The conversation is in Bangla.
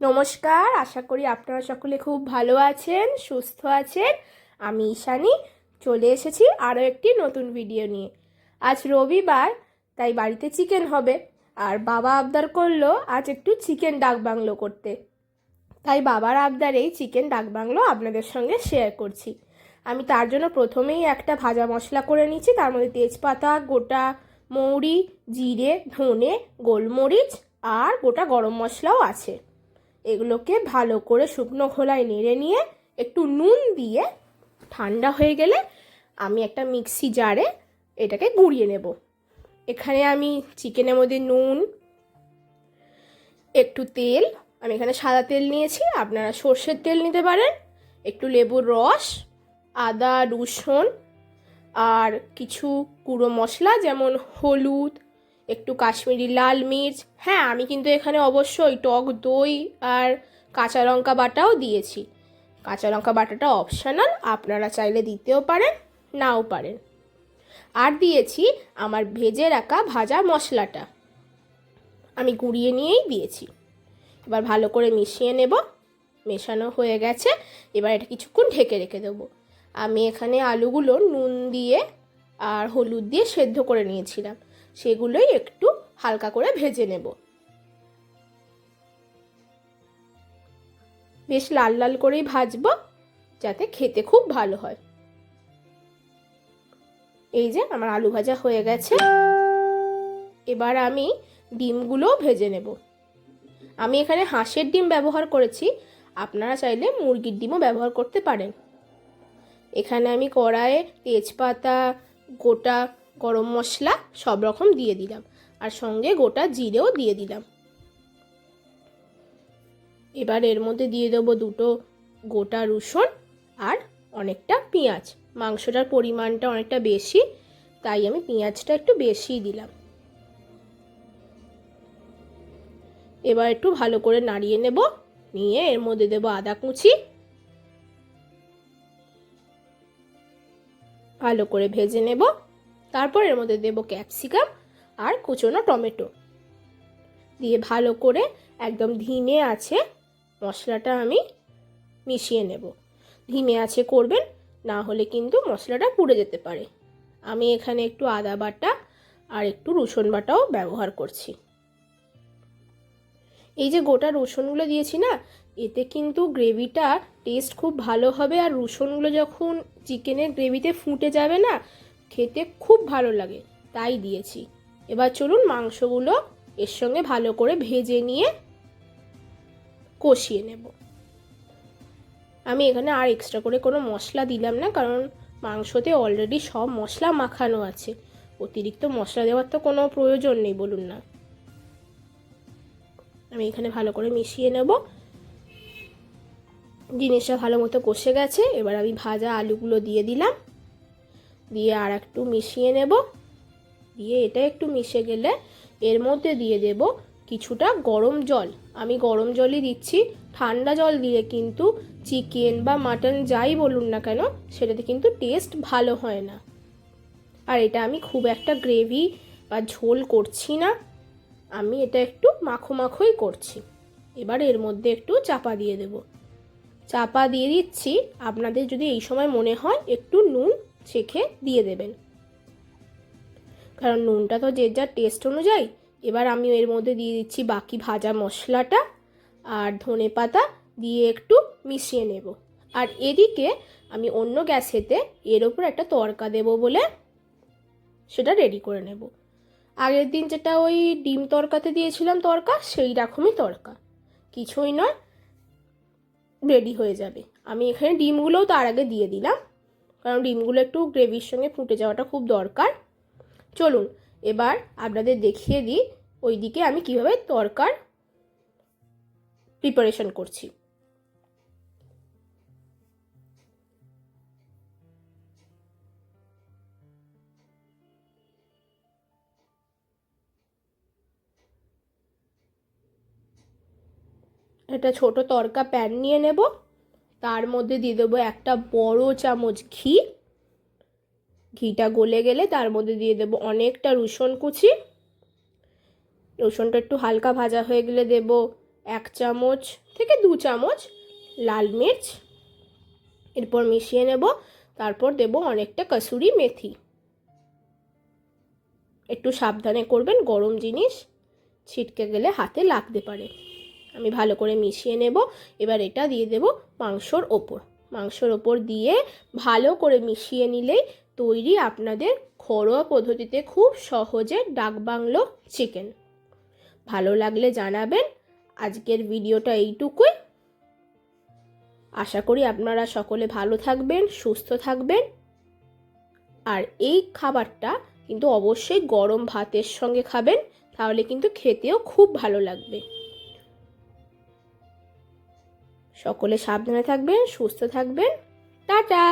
নমস্কার, আশা করি আপনারা সকলে খুব ভালো আছেন, সুস্থ আছেন। আমি ঈশানি, চলে এসেছি আরও একটি নতুন ভিডিও নিয়ে। আজ রবিবার, তাই বাড়িতে চিকেন হবে। আর বাবা আবদার করল আজ একটু চিকেন ডাক বাংলো করতে। তাই বাবার আবদারেই চিকেন ডাক বাংলো আপনাদের সঙ্গে শেয়ার করছি। আমি তার জন্য প্রথমেই একটা ভাজা মশলা করে নিচ্ছি তার মধ্যে তেজপাতা, গোটা মৌরি, জিরে, ধনে, গোলমরিচ আর গোটা গরম মশলাও আছে। এগুলোকে ভালো করে শুকনো খোলায় নেড়ে নিয়ে একটু নুন দিয়ে ঠান্ডা হয়ে গেলে আমি একটা মিক্সি জারে এটাকে গুঁড়িয়ে নেব। এখানে আমি চিকেনের মধ্যে নুন, একটু তেল, আমি এখানে সাদা তেল নিয়েছি, আপনারা সর্ষের তেল নিতে পারেন, একটু লেবুর রস, আদা, রসুন আর কিছু গুঁড়ো মশলা যেমন হলুদ একটু কাশ্মীরি লাল মির্চ। হ্যাঁ আমি কিন্তু এখানে অবশ্যই টক দই আর কাঁচা লঙ্কা বাটাও দিয়েছি। কাঁচা লঙ্কা বাটাটা অপশনাল আপনারা চাইলে দিতেও পারেন, নাও পারেন। আর দিয়েছি আমার ভেজে রাখা ভাজা মশলাটা। আমি গুঁড়িয়ে নিয়েই দিয়েছি। এবার ভালো করে মিশিয়ে নেব। মেশানো হয়ে গেছে। এবার এটা কিছুক্ষণ ঢেকে রেখে দেবো। আমি এখানে আলুগুলো নুন দিয়ে আর হলুদ দিয়ে সেদ্ধ করে নিয়েছিলাম। সেগুলোই একটু হালকা করে ভেজে নেব। বেশ লাল লাল করেই ভাজবো, যাতে খেতে খুব ভালো হয়। এই যে আমার আলু ভাজা হয়ে গেছে। এবার আমি ডিমগুলোও ভেজে নেব। আমি এখানে হাঁসের ডিম ব্যবহার করেছি, আপনারা চাইলে মুরগির ডিমও ব্যবহার করতে পারেন। এখানে আমি কড়াইয়ে তেজপাতা, গোটা গরম মশলা সব রকম দিয়ে দিলাম। আর সঙ্গে গোটা জিরেও দিয়ে দিলাম। এবার এর মধ্যে দিয়ে দেবো দুটো গোটা রসুন আর অনেকটা পেঁয়াজ। মাংসটার পরিমাণটা অনেকটা বেশি, তাই আমি পেঁয়াজটা একটু বেশিই দিলাম। এবার একটু ভালো করে নাড়িয়ে নেব, নিয়ে এর মধ্যে দেবো আদা কুচি। ভালো করে ভেজে নেব। তারপর এর মধ্যে দেবো ক্যাপসিকাম আর কুচনো টমেটো। দিয়ে ভালো করে একদম ধিমে আছে মশলাটা আমি মিশিয়ে নেব। ধিমে আছে করবেন, না হলে কিন্তু মশলাটা পুড়ে যেতে পারে। আমি এখানে একটু আদা বাটা আর একটু রসুন বাটাও ব্যবহার করছি। এই যে গোটা রসুনগুলো দিয়েছি না, এতে কিন্তু গ্রেভিটা টেস্ট খুব ভালো হবে আর রসুনগুলো যখন চিকেনের গ্রেভিতে ফুটে যাবে না খেতে খুব ভালো লাগে, তাই দিয়েছি। এবার চলুন মাংসগুলো এর সঙ্গে ভালো করে ভেজে নিয়ে কষিয়ে নেব। আমি এখানে আর এক্সট্রা করে কোনো মশলা দিলাম না, কারণ মাংসতে অলরেডি সব মশলা মাখানো আছে। অতিরিক্ত মশলা দেওয়ার তো কোনো প্রয়োজন নেই, বলুন না। আমি এখানে ভালো করে মিশিয়ে নেব। জিনিসটা ভালো মতো কষে গেছে, এবার আমি ভাজা আলুগুলো দিয়ে দিলাম। দিয়ে আর একটু মিশিয়ে নেব। দিয়ে এটা একটু মিশে গেলে এর মধ্যে দিয়ে দেব কিছুটা গরম জল। আমি গরম জলই দিচ্ছি, ঠান্ডা জল দিলে কিন্তু চিকেন বা মাটন যাই বলুন না কেন, সেটাতে কিন্তু টেস্ট ভালো হয় না। আর এটা আমি খুব একটা গ্রেভি বা ঝোল করছি না, আমি এটা একটু মাখো মাখোই করছি। এবার এর মধ্যে একটু চাপা দিয়ে দেব। চাপা দিয়ে দিচ্ছি, আপনাদের যদি এই সময় মনে হয় একটু নুন চেখে দিয়ে দেবেন। কারণ নুনটা তো যে যার টেস্ট অনুযায়ী, এবার আমি এর মধ্যে দিয়ে দিচ্ছি বাকি ভাজা মশলাটা আর ধনে পাতা দিয়ে একটু মিশিয়ে নেব। আর এদিকে আমি অন্য গ্যাসেতে এর ওপর একটা তরকা দেব বলে সেটা রেডি করে নেব। আগের দিন যেটা ওই ডিম তরকাতে দিয়েছিলাম তরকা, সেই রকমই তরকা। কিছুই নয় রেডি হয়ে যাবে। আমি এখানে ডিমগুলোও তার আগে দিয়ে দিলাম। কারণ ডিমগুলো একটু গ্রেভির সঙ্গে ফুটে যাওয়াটা খুব দরকার। চলুন, এবার আপনাদের দেখিয়ে দিই ওইদিকে আমি কীভাবে তরকার প্রিপারেশন করছি। একটা ছোট তরকা প্যান নিয়ে নেব। তার মধ্যে দিয়ে দেবো একটা বড় চামচ ঘি। ঘিটা গলে গেলে তার মধ্যে দিয়ে দেবো অনেকটা রসুন কুচি। রসুনটা একটু হালকা ভাজা হয়ে গেলে দেব এক চামচ থেকে দু চামচ লাল মির্চ। এরপর মিশিয়ে নেব, তারপর দেব অনেকটা কসুরি মেথি। একটু সাবধানে করবেন, গরম জিনিস ছিটকে গেলে হাতে লাগতে পারে। আমি ভালো করে মিশিয়ে নেব। এবার এটা দিয়ে দেব মাংসর ওপর। মাংসর ওপর দিয়ে ভালো করে মিশিয়ে নিলেই তৈরি আপনাদের ঘরোয়া পদ্ধতিতে খুব সহজে ডাকবাংলো চিকেন। ভালো লাগলে জানাবেন। আজকের ভিডিওটা এইটুকুই। আশা করি আপনারা সকলে ভালো থাকবেন, সুস্থ থাকবেন। আর এই খাবারটা কিন্তু অবশ্যই গরম ভাতের সঙ্গে খাবেন, তাহলে কিন্তু খেতেও খুব ভালো লাগবে। সকলে সাবধানে থাকবেন সুস্থ থাকবেন। টাটা!